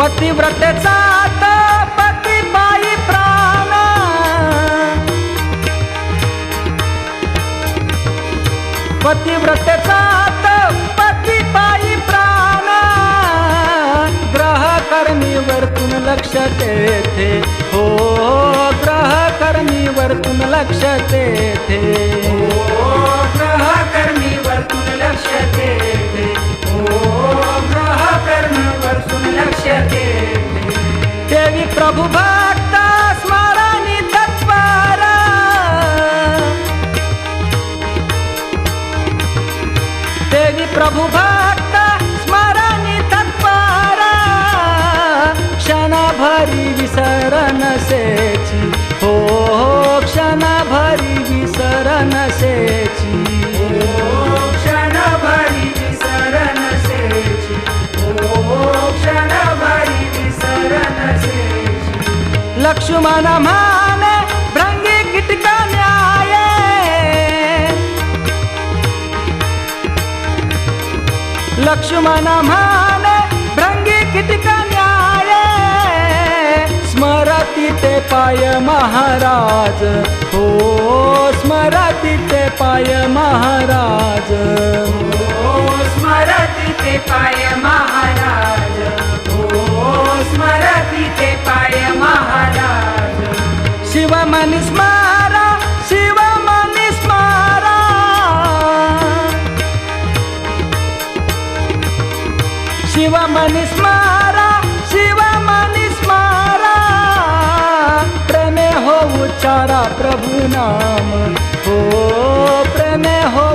पतिव्रतेचा पती पायी प्राण. पतिव्रतेचा पती पायी प्राण. ग्रह कर्मीवरतून लक्ष देते. हो ग्रह कर्मीवरतून लक्ष थे वर्तुन देवी प्रभु भक्त स्मरण तत्पर. देवी प्रभु भक्त स्मरण तत्पर. क्षणाभरी विसरण सेची. हो, हो क्षणभरी विसरण सेची. लक्ष्मण माने भ्रंगी किटका न्याय। लक्ष्मण माने भ्रंगी किटका न्याय। स्मरती ते पाय महाराज। हो स्मरती ते पाय महाराज। हो शिव मनि स्म शिव मनिष् स्मरा शिव मनिष् प्रेमे हो उच्चारा प्रभु नाम। हो प्रेमे हो